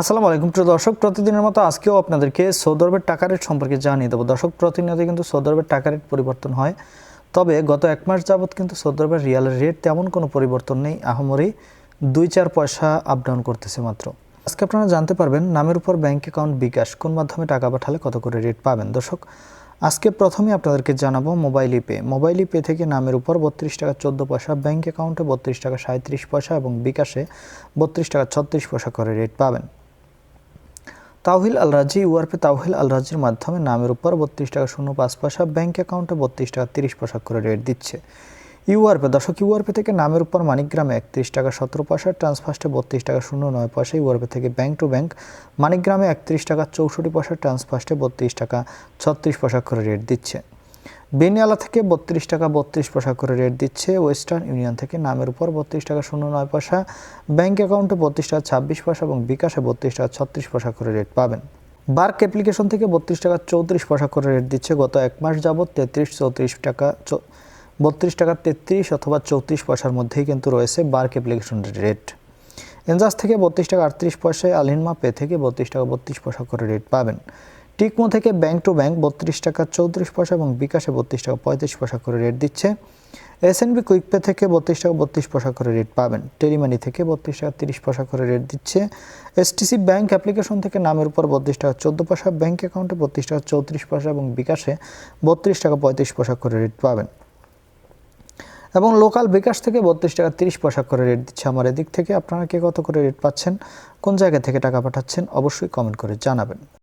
আসসালামু আলাইকুম প্রিয় দর্শক, প্রতিদিনের মতো আজকেও আপনাদেরকে সৌদি আরবের টাকা রেট সম্পর্কে জানিয়ে দেবো। দর্শক, প্রতিনিয়ত কিন্তু সৌদি আরবের টাকা রেট পরিবর্তন হয়। তবে গত এক মাস যাবৎ কিন্তু সৌদি আরবের রিয়ালের রেট তেমন কোনো পরিবর্তন নেই, আহমরি দুই চার পয়সা আপ ডাউন করতেছে মাত্র। আজকে আপনারা জানতে পারবেন নামের উপর ব্যাংক অ্যাকাউন্ট বিকাশ কোন মাধ্যমে টাকা পাঠালে কত করে রেট পাবেন। দর্শক, আজকে প্রথমে আপনাদেরকে জানাব মোবাইল পে মোবাইল পে থেকে নামের উপর বত্রিশ টাকা চোদ্দ পয়সা ব্যাঙ্ক অ্যাকাউন্টে বত্রিশ টাকা সাঁত্রিশ পয়সা এবং বিকাশে বত্রিশ টাকা ছত্রিশ পয়সা করে রেট পাবেন। তাওহিল আল রাজি ইউআরপি তাওহিল আল রাজির মাধ্যমে নামের উপর বত্রিশ টাকা শূন্য পাঁচ পয়সা ব্যাঙ্ক অ্যাকাউন্টে বত্রিশ টাকা তিরিশ পয়সা করে রেট দিচ্ছে। ইউআরপি দর্শক ইউআরপি থেকে নামের উপর মানিকগ্রামে একত্রিশ টাকা সতেরো পয়সা, ট্রান্সফার্স্টে বত্রিশ টাকা শূন্য নয় পয়সা। ইউআরপি থেকে ব্যাঙ্ক টু ব্যাঙ্ক মানিকগ্রামে একত্রিশ টাকা চৌষট্টি পয়সা, ট্রান্সফার্স্টে বত্রিশ টাকা ছত্রিশ পয়সা করে রেট দিচ্ছে। বেনিয়ালা থেকে বত্রিশ টাকা বত্রিশ পয়সা করে রেট দিচ্ছে। ওয়েস্টার্ন ইউনিয়ন থেকে নামের উপর বত্রিশ টাকা শূন্য নয় পয়সা। ব্যাঙ্ক অ্যাকাউন্টে বত্রিশ টাকা ছাব্বিশ পয়সা এবং বিকাশে বত্রিশ টাকা ছত্রিশ পয়সা করে রেট পাবেন। বার্ক অ্যাপ্লিকেশন থেকে বত্রিশ টাকা চৌত্রিশ পয়সা করে রেট দিচ্ছে। গত এক মাস যাবত তেত্রিশ, চৌত্রিশ টাকা বত্রিশ টাকা তেত্রিশ অথবা চৌত্রিশ পয়সার মধ্যেই কিন্তু রয়েছে বার্ক অ্যাপ্লিকেশনের রেট এনজাস থেকে বত্রিশ টাকা আটত্রিশ পয়সায় আলহিনমা পে থেকে বত্রিশ টাকা বত্রিশ পয়সা করে রেট পাবেন। টিকমো থেকে ব্যাংক টু ব্যাংক বত্রিশ টাকা চৌত্রিশ পয়সা এবং বিকাশে বত্রিশ টাকা পঁয়ত্রিশ পয়সা করে রেট দিচ্ছে। এসএনবি কুইক পে থেকে বত্রিশ টাকা বত্রিশ পয়সা করে রেট পাবেন। টেলিমানি থেকে বত্রিশ টাকা তিরিশ পয়সা করে রেট দিচ্ছে। এসটিসি ব্যাংক অ্যাপ্লিকেশন থেকে নামের উপর বত্রিশ টাকা চোদ্দ পয়সা ব্যাংক অ্যাকাউন্টে বত্রিশ টাকা চৌত্রিশ পয়সা এবং বিকাশে বত্রিশ টাকা পঁয়ত্রিশ পয়সা করে রেট পাবেন। এবং লোকাল বিকাশ থেকে বত্রিশ টাকা তিরিশ পয়সা করে রেট দিচ্ছে আমার এদিক থেকে। আপনারা কে কত করে রেট পাচ্ছেন? কোন জায়গা থেকে টাকা পাঠাচ্ছেন? অবশ্যই কমেন্ট করে জানাবেন।